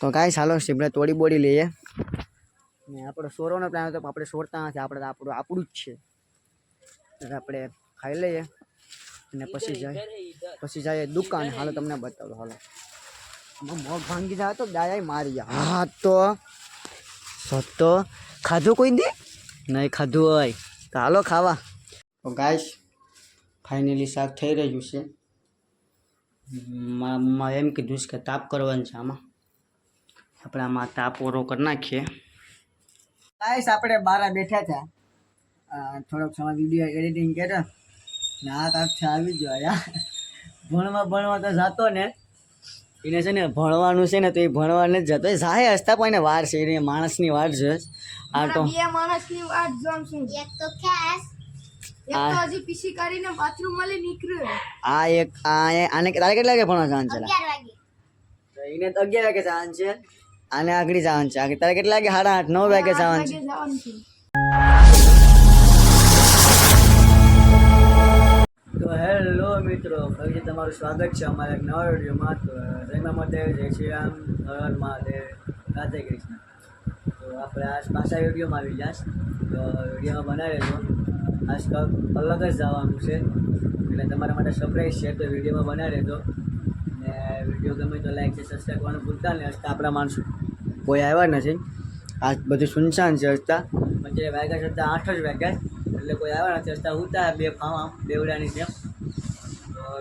તો કાંઈ ચાલો સિમરે તોડી બોડી લઈએ. ને આપણો સોરોનો પ્લાન હતો, પણ આપણે સોરતા નથી. આપણે તો આપણું આપણું જ છે. આપણે ખાઈ લઈએ. અને પછી જાય પછી જાય દુકાન. હાલો, તમને બતાવું, હાલો. મોગ ભાંગી જાય તો દાયા મારી જાય. હા, તો સત્તો ખાધું કોઈ દે નહીં ખાધું હોય. તો હાલો, ખાવા. તો ગાઈશ ફાઇનલી શાક થઈ રહ્યું છે. એમ કીધું છે કે તાપ કરવાનું છે આમાં. આપણે આમાં તાપ ઓરો કરી નાખીએ. ગાઈશ આપણે બહાર બેઠા હતા થોડોક સમય વીડિયો એડિટિંગ કર્યો. ને આ કાંક છે આવી ગયો યાર. ભણવા ભણવા તો જાતો ને. એને છે ને ભણવાનું છે ને તો એ ભણવા જ જતો. જાય હસતા પણ એને વાર છે એ માણસની વાર છે. આ તો બે માણસની વાર જોમ છું એક તો ખેસ. એક તો હજી પીસી કરીને બાથરૂમમાં લઈ નીકળ્યો આ એક આને તારે કેટલા વાગે ભણવા જવાનું છે અગિયાર વાગે. એને તો અગિયાર વાગે જવાનું છે. આને આગળ જવાનું છે. આગળ તારે કેટલા વાગે? સાડા આઠ નવ વાગે જવાનું છે. તો હેલો મિત્રો ફરીથી તમારું સ્વાગત છે અમારા એક નવા વિડીયોમાં. તો જય મહાદેવ જય શ્રી રામ હર મહાદેવ રાધે કૃષ્ણ. તો આપણે આજ પાછા વિડીયોમાં આવી જશ તો વિડીયોમાં બનાવી રહેજો આજ કંઈક અલગ જ જવાનું છે. એટલે તમારા માટે સરપ્રાઈઝ છે તો વિડીયોમાં બનાવી રહેજો ને વીડિયો ગમે તો લાઈક છે સબસ્ક્રાઈબ કરવાનું ભૂલતા નહીં. હજતા આપણા માણસો. કોઈ આવ્યા નથી. આજ બધું સુનસાન છે રસ્તા. જે વાગ્યા છે હજતા આઠ જ વાગ્યા એટલે કોઈ આવ્યા નથી. રસ્તા ઉતા બે ફાવા, બેવડાની જેમ.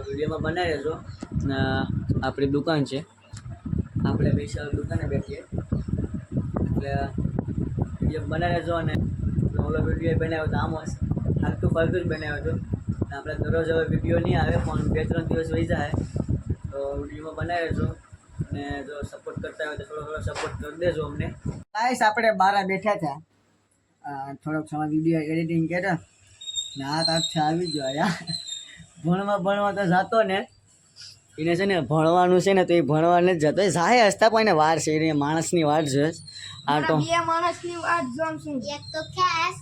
વિડીયોમાં બનાવી લેજો ને આપણી દુકાન છે. આપણે પૈસા દુકાને બેઠીએ. એટલે વીડિયો બનાવી લેજો અને ઓલો વીડિયો બનાવ્યો તો આમ હશે. હાલતું ફરતું જ બનાવ્યો હતો આપણે દરરોજ હવે વીડિયો નહીં આવે, પણ બે ત્રણ દિવસ વહી જાય. તો વિડીયોમાં બનાવી રહેજો અને જો સપોર્ટ કરતા હોય તો થોડો થોડો સપોર્ટ કરી દેજો અમને. ગાઈસ આપણે બહાર બેઠા હતા થોડોક સમય વીડિયો એડિટિંગ કર્યો. ને આ કાંક છે આવી ગયો યાર. ભણવા ભણવા તો જતો ને. એને છે ને ભણવાનું છે ને તો એ ભણવા જ જતો. જાય હસતા પણ વાર છે એ માણસની વાર છે. આ તો બે માણસની વાર જોમ છું એક તો ખાસ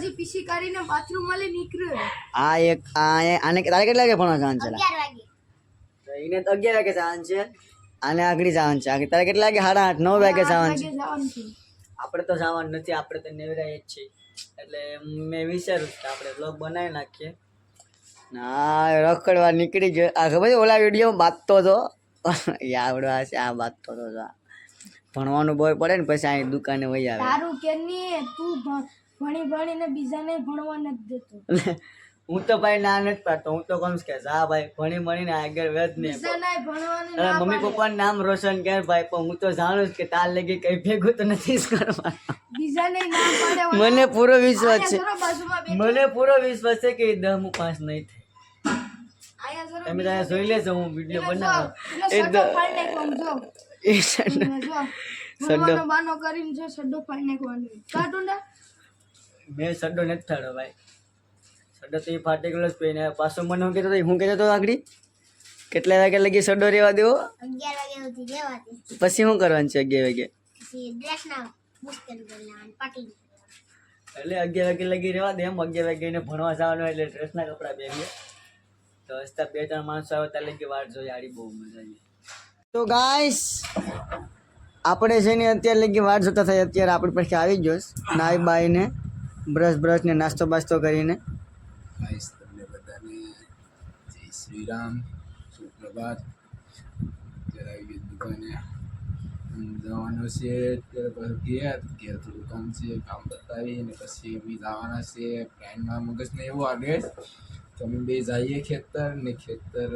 હજી પીસી કરીને બાથરૂમમાં લઈ નીકળ્યો. આ એક આ આને તારે કેટલા વાગે ભણવા જવાનું છે? અગિયાર વાગે. તો એને તો અગિયાર વાગે જવાનું છે. આને આગળ જવાનું છે. આગળ તારે કેટલા વાગે? સાડા આઠ નવ વાગે જવાનું છે. આપણે તો જવાનું નથી આપણે તો નેવરાય જ છીએ. એટલે મેં વિચાર્યું કે આપણે બ્લોગ બનાવી નાખીએ. ના રખડવા નીકળી ગયો. આ ખબર છે ઓલા વિડીયોમાં બાતતો હતો? આવડો આ છે આ બાતતો હતો ભણવાનું બોય પડે ને પછી અહીં દુકાને વહી આવે. તારું કે નહીં તું ભણી ભણીને બીજાને ભણવા નથી દેતો. હું તો ભાઈ ના નથી પાડતો હું તો કહું કે હા ભાઈ ભણી ભણીને આગળ વધ નહીં મમ્મી પપ્પાનું નામ રોશન કર ભાઈ પણ હું તો જાણું કે તાર લગી કઈ ભેગું તો નથી કરવા કરવાનું. મને પૂરો વિશ્વાસ છે. મને પૂરો વિશ્વાસ છે કે હું પાસ નહીં થાય. તમે ત્યાં જોઈ લેજો હું વીડિયો બનાવું. સડ્ડો એ સડો બાનો કરીને સડ્ડો ફાડી નાખવાનો મેં સડો નથી થાડો ભાઈ. સડો તો એ ફાટી ગયેલો જ પહેરીને પાછો મને હું કહેતો હતો હું કહેતો હતો આગળ કેટલા વાગ્યા લગી સડો રહેવા દેવો? પછી શું કરવાનું છે અગિયાર વાગે? એટલે અગિયાર વાગે લગી રહેવા દે એમ અગિયાર વાગે એને ભણવા જવાનું એટલે ડ્રેસના કપડાં પહેરીએ. તો હસતા બે ત્રણ માણસો આવે ત્યાં લગી વાટ જોઈએ આડી બહુ મજા આવી. તો ગાઈસ આપણે છે ને અત્યારે લગી વાટ જોતા થાય અત્યારે આપણી પાસે આવી ગયો. નાઈ બાઈને બ્રશ બ્રશ ને નાસ્તો બાસ્તો કરીને. ગાઈસ તમને બધાને જય શ્રી રામ. સુપ્રભાત. અત્યારે દુકાને. જવાનો છે, અત્યારે પછી ઘેર ઘેર થોડું કામ છે, કામ બતાવી અને પછી અમે જવાના છે પ્લાનમાં મગજને એવું આવે. તો અમે બે જઈએ ખેતર ને ખેતર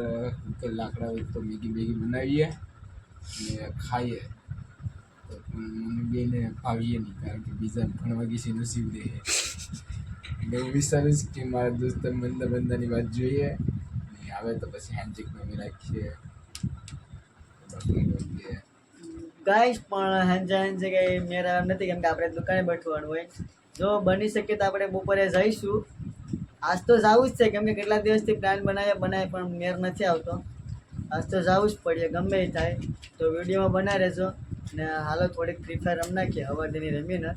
લાકડા હોય તો મેગી બેગી બનાવીએ ને ખાઈએ. તો મને બેને ફાવીએ નહીં, કારણ કે બીજા ભણવા ગઈ છે, નસીબ દે. એટલે હું વિચારું છું કે મારા દોસ્ત બંદા બંદાની વાત જોઈએ. નહીં આવે તો પછી હેન્ડશેકમાં અમે રાખીએ. કે પણ હાંજે હાંજે કઈ મેરા નથી કેમ કે આપણે દુકાને બેઠવાનું હોય. જો બની શકે તો આપણે બપોરે જઈશું. આજ તો જવું જ છે કેમ કે કેટલા દિવસથી પ્લાન બનાવ્યા બનાવે પણ મેર નથી આવતો. આજ તો જવું જ પડે ગમે થાય. તો વિડીયોમાં બનાવી રહેજો. ને હાલો થોડીક ફ્રી ફાયર રમ નાખીએ અવાજની રમીને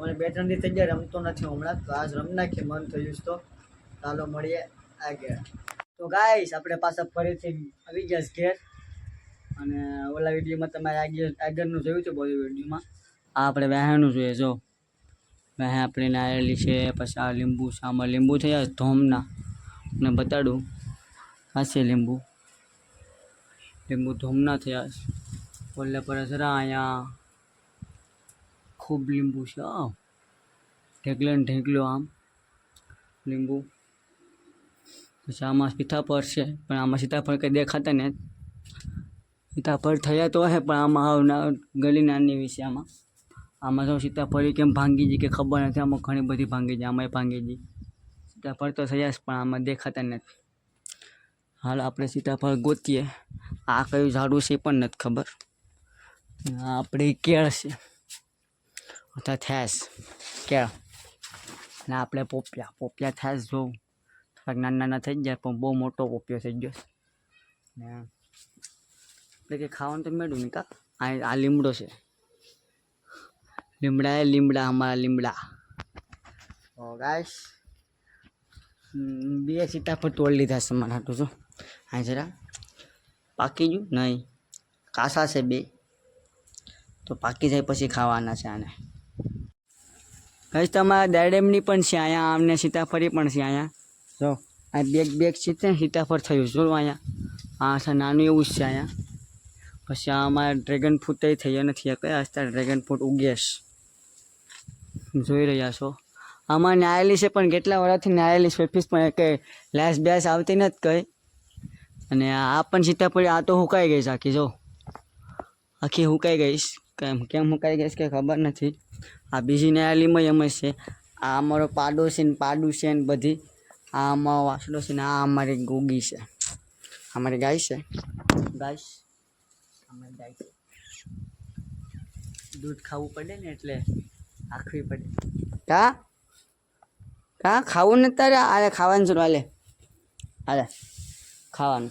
મને બે, ત્રણ દી થઈ ગયા, રમતો નથી હમણાં, તો આજ રમ નાખીએ, મન થયું તો. ચાલો મળીએ આગળ. તો ગાઈશ આપણે પાછા ફરીથી આવી ગયા ઘેર. અને ઓલા વિડીયોમાં તમારે આગળ, આગળનું જોયું છે બધું વિડીયોમાં? આ આપણે વહેણું જોઈએ, જો. વહે આપણી નારેલી છે, પછી આ લીંબુ સામા લીંબુ થયા ધોમના. ને બતાડું, આ છે લીંબુ. લીંબુ ધોમના થયા ઓલે પર જરા અહીંયા ખૂબ લીંબુ છે આમ ઢેકલે ને ઢેકલો આમ, લીંબુ. પછી આમાં સીતાફળ છે, પણ આમાં સીતાફળ કંઈ દેખાતા ને સીતાફળ થયા તો હે, પણ આમાં ગલી નાની વિશે આમાં. આમાં તો સીતાફળ કેમ ભાંગી ગઈ કે ખબર નથી, આમાં ઘણી બધી ભાંગી જાય આમાંય ભાંગી ગઈ સીતાફળ તો થયા જ, પણ આમાં દેખાતા નથી. હાલ આપણે સીતાફળ ગોતીએ. આ કયું ઝાડું છે એ પણ નથી ખબર. આપણે કેળ છે. અથવા થેસ. કે ને આપણે પોપિયા પોપિયા થેસ જોઉં થોડાક નાના નાના થઈ જાય પણ બહુ મોટો પોપિયો થઈ ગયો. ને એટલે કે ખાવાનું તો મેળવું નહીં કા? આ આ લીમડો છે. લીમડા એ લીમડા, અમારા લીમડા. ઓ ગાઈસ બે સીતાફળ તોડી લીધા છે મારા હાટું, જો. હા જરા પાકી ગયું? નહીં. કાસા છે બે. તો પાકી જાય પછી ખાવાના છે આને. કઈ તમારા દાડેમની પણ છે અહીંયા, આમને સીતાફળી પણ છે અહીંયા. જો, આ બેગ બેગ છે ને સીતાફળ થયું જો અહીંયા. આ છે નાનું એવું જ છે અહીંયા. પછી આ અમારા ડ્રેગન ફ્રૂટ એ થયા નથી કયા હસ્તા ડ્રેગન ફ્રૂટ ઉગેશ જોઈ રહ્યા છો. આમાં નાયેલી છે, પણ કેટલા વર્ષથી નાયેલી સ્પેફીસ પણ કંઈ લેસ બેસ આવતી નથી કંઈ. અને આ પણ સીતાફળી, આ તો હુકાઈ ગઈ આખી, જો. આખી હુકાઈ ગઈશ કેમ કેમ હુકાઈ ગઈશ કે ખબર નથી. આ બીજી ન્યાયાલયમાં એમ છે. આ અમારો પાડો છે ને પાડું છે ને બધી. આ અમારો વાસડો છે ને આ અમારી ગોગી છે. અમારી ગાય છે? ગાય અમારી ગાય છે. દૂધ ખાવું પડે ને એટલે આખવી પડે. કા? કા? ખાવું ને તારે? આલે, ખાવાનું છે આલે. હાલે ખાવાનું.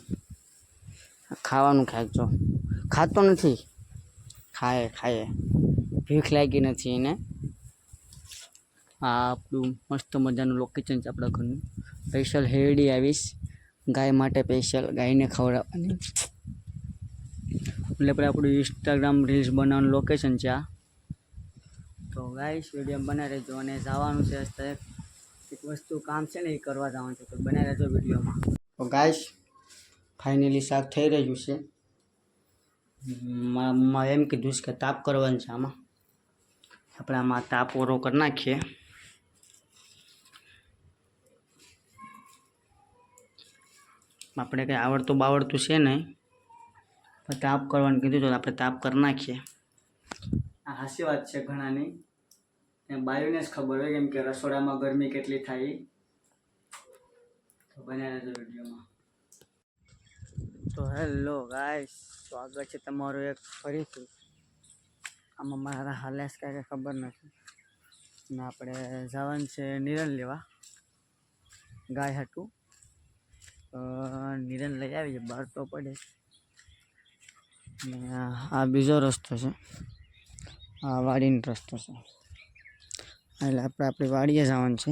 ખાવાનું ખાય જો. ખાતો નથી. ખાય ખાય. ભીખ લાગી નથી એને. આ આપણું મસ્ત મજાનું લોકેશન છે આપણા ઘરનું. સ્પેશિયલ હેરડી આવીશ. ગાય માટે સ્પેશિયલ ગાયને ખવડાવવાની. એટલે આપણે આપણું ઇન્સ્ટાગ્રામ રીલ્સ બનાવવાનું લોકેશન છે આ. તો ગાઈશ વીડિયો બનાવી રહેજો અને જવાનું છે એક. વસ્તુ કામ છે ને એ કરવા જવાનું છે. તો બનાવી રહેજો વિડીયોમાં તો ગાઈશ ફાઇનલી શાક થઈ રહ્યું છે. એમ કીધું છે કે તાપ કરવાનું છે આમાં. આપણે આમાં તાપ ઓરો કરી નાખીએ. આપણે કંઈ આવડતું બાવડતું છે નહીં. પણ તાપ કરવાનું કીધું તો આપણે તાપ કરી નાખીએ. આ હાસ્ય વાત છે ઘણાની. ને બાયુને જ ખબર હોય કેમ કે રસોડામાં ગરમી કેટલી થાય. તો બન્યા રહેજો વિડીયોમાં. તો હેલો ગાય સ્વાગત છે તમારું એક ફરીથી. આમાં મારા હાલેસ કાંઈ ખબર નથી. ને આપણે જવાનું છે નિરણ લેવા. ગાય હતું તો નિરન લઈ આવીએ, બહાર તો પડે. ને આ બીજો રસ્તો છે. આ વાડીનો રસ્તો છે. એટલે આપણે આપણી વાડીએ જવાનું છે.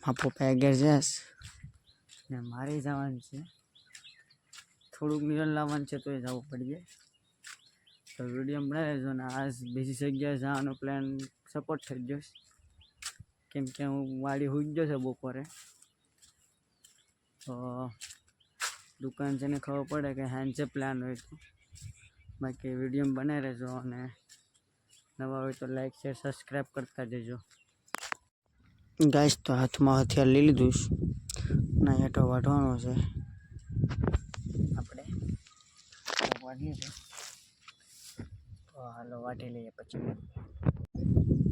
મારા પપ્પા ઘેર જઈશ. ને મારે જવાનું છે. થોડુંક નિરણ લાવવાનું છે તો એ જવું પડી જાય તો વીડિયો બનાવી લેજો ને આજ બીજી જગ્યાએ જવાનો પ્લાન સપોર્ટ થઈ ગયો. કેમ કે હું વાડી હોઈ ગયો છે બપોરે. તો દુકાન છે ને ખબર પડે કે હાંજે પ્લાન હોય તો બાકી વીડિયો બનાવી રહેજો અને નવા હોય તો લાઈક શેર સબસ્ક્રાઈબ કરતા જજો. ગાઈસ તો હાથમાં હથિયાર લઈ લીધું ના હેઠો વાઢવાનો છે. આપણે વાઢી લીધું હાલો વાટી લઈએ પછી.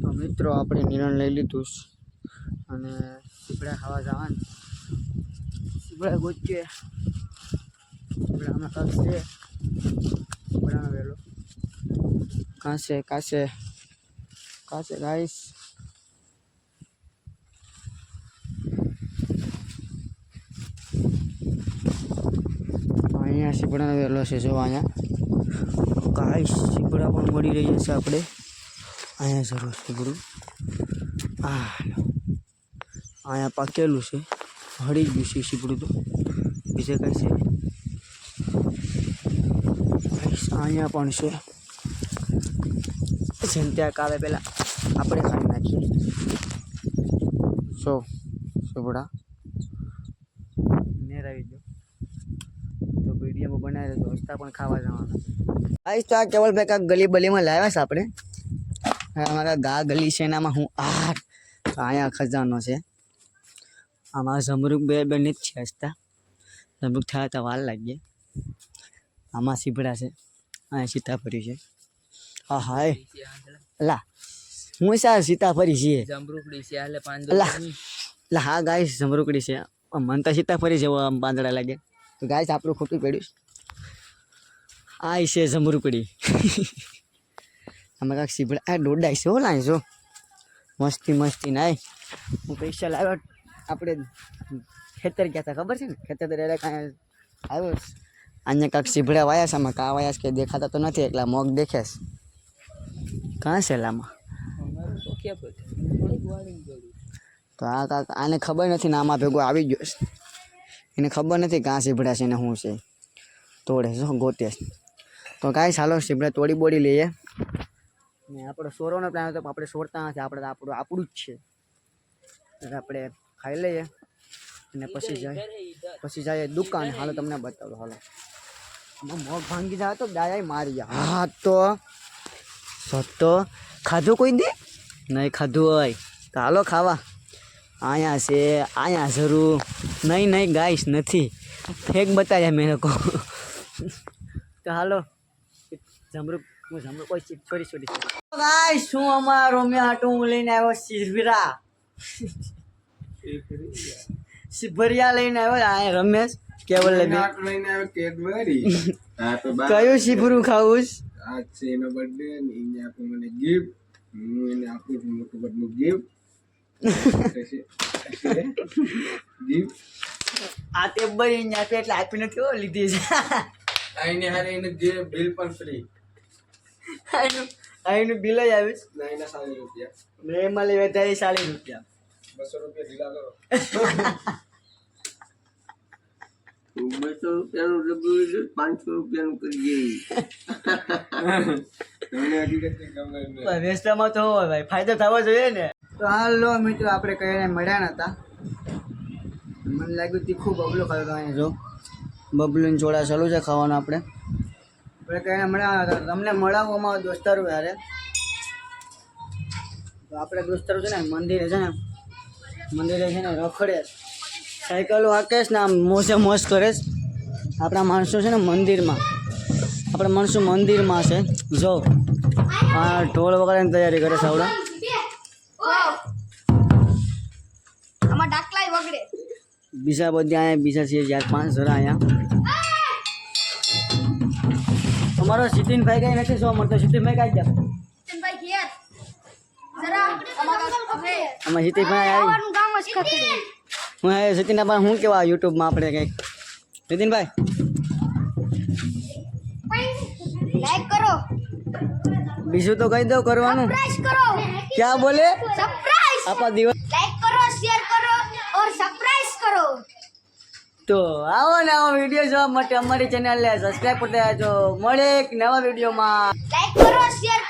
તો મિત્રો, આપણે નિર્ણય લઈ લીધું અને સીપડા ખાવા જવાનું સીપડા ગોચીએ સીપડામાં કાંક છે. સીપડાનો વહેલો કાં છે કાં છે કાં છે ગાઈસ અહીંયા સીપડાનો વહેલો છે જો અહીંયા. ગાઈસ સીપડા પણ મળી રહી છે આપણે. અહીંયા જરૂર સીપડું આ અહીંયા પાકેલું છે. હળી ગયું છે સીપડું તો. બીજે કાંઈ છે અહીંયા પણ છે. જેમ ત્યાં કાવે પહેલાં આપણે ખાઈ નાખીએ. સો સુભડા નેરાવી દો. તો વિડીયોમાં બનાવી દો રસ્તા પણ ખાવા જવાના આઈશ તો આ કેવલ ભાઈ કાંઈક ગલી બલીમાં લાવ્યા છે આપણે. અમારા ગા ગલી છે એનામાં હું આ અહીંયા ખજાનો છે. આમાં જમરૂક બે બે જ છે હસતા. જમરૂક થયા હતા વાર લાગીએ આમાં સીપડા છે. અહીંયા સીતાફળી છે. હા હા લા હું સા સીતાફળી છીએ? જમરૂકડી છે એટલે પાંદડો એટલે હા ગાય જમરૂકડી છે. મન તો સીતાફળી જેવો આમ પાંદડા લાગે. તો ગાય આપણું ખોટું પડ્યું આ છે જમરૂકડી આમાં કાંક સીભડા આ દોડાય છે હો લાય છો મસ્તી મસ્તી નાય હું પૈસા લાવ્યો આપણે ખેતર ગયા હતા ખબર છે ને? ખેતર એટલે કાંઈ આવ્યો. અહીંયા કાંક સીભડા વાયા છે, આમાં કાં વાયા છે કે દેખાતા તો નથી એકલા મોગ દેખે કાં છે લામાં? તો આ કાક આને ખબર નથી ને આમાં ભેગો આવી ગયો એને ખબર નથી કાં સીભડા છે ને શું છે. તોડે છે ગોતે છે. તો કાંઈ ચાલો સિમરે તોડી બોડી લઈએ. ને આપણો સોરોનો પ્લાન હતો, પણ આપણે સોરતા નથી. આપણે તો આપણું આપણું જ છે. આપણે ખાઈ લઈએ. અને પછી જાય પછી જાય દુકાન. હાલો, તમને બતાવું, હાલો. મોગ ભાંગી જાય તો દાયા મારી જાય. હા, તો સત્તો ખાધું કોઈ દે? નહીં ખાધું હોય. તો હાલો, ખાવા. અહીંયા છે, અહીંયા જરૂર. નહીં નહીં ગાઈશ નથી. ફેક બતાવ્યા મેં લોકો. તો હાલો. જમરૂક હું જમરૂક કોઈ ચીપ છોડી છોડી ભાઈ શું અમારો મેં હાટું હું લઈને આવ્યો શિરભીરા. શિભરિયા લઈને આવ્યો અહીંયા રમેશ કેવલ લઈને. આટલું લઈને આવ્યો કેડબરી કયું શિભરું ખાવું છે? આજ છે એનો બર્થડે ને એને આપે મને ગિફ્ટ હું એને આપું છું મોટું બધું ગિફ્ટ આ તે બરી અહીંયા આપી એટલે આપી નથી લીધી. છે આઈને હારે એને જે બિલ પણ ફ્રી આનું. આનું બિલ જ આવીશ ના એના સાલી રૂપિયા. મેં એમાં લઈ વધારી ચાલીસ રૂપિયા. બસો રૂપિયા ઢીલા કરો. બસો રૂપિયાનું પાંચસો રૂપિયાનું કરી નહીં. વેસ્ટામાં તો હોય ભાઈ ફાયદો થવો જોઈએ ને. તો હાલો મિત્રો આપણે કહીને મળ્યા નતા. મને લાગ્યું તીખું બબલું ખાયું તો અહીંયા જો. બબલુની જોડા ચાલુ છે ખાવાનું આપણે. આપણે કહીને મળ્યા તમને મળાવું અમારા દોસ્તારો યારે. તો આપણે દોસ્તારો છે ને મંદિરે છે ને મંદિરે છે ને રખડે. સાયકલો હાકે ને આમ મોસે મોસ કરે છે. આપણા માણસો છે ને મંદિરમાં આપણા માણસો મંદિરમાં છે. જો આ ઢોલ વગાડવાની તૈયારી કરે સાવડા બીજા બધા અહીંયા બીજા છે ચાર પાંચ જરા અહીંયા. તમારો સિતિનભાઈ કઈ નથી શું મળતો. સિતિનભાઈ કાઢી અમારા આમાં સિતિનભાઈ આવી. હું સિતિનના પણ શું કેવા યુટ્યુબમાં આપણે કંઈક? લાઈક કરો. બીજું તો કહી દઉં કરવાનું. ક્યાં બોલે? આપણા દિવસ લાઈક કરો શેર કરો और સરપ્રાઈઝ કરો તો આવો ને વીડિયો જોવા માટે અમારી ચેનલને સબસ્ક્રાઇબ કરતા રહેજો. મળે એક નવા વિડીયોમાં લાઈક કરો શેર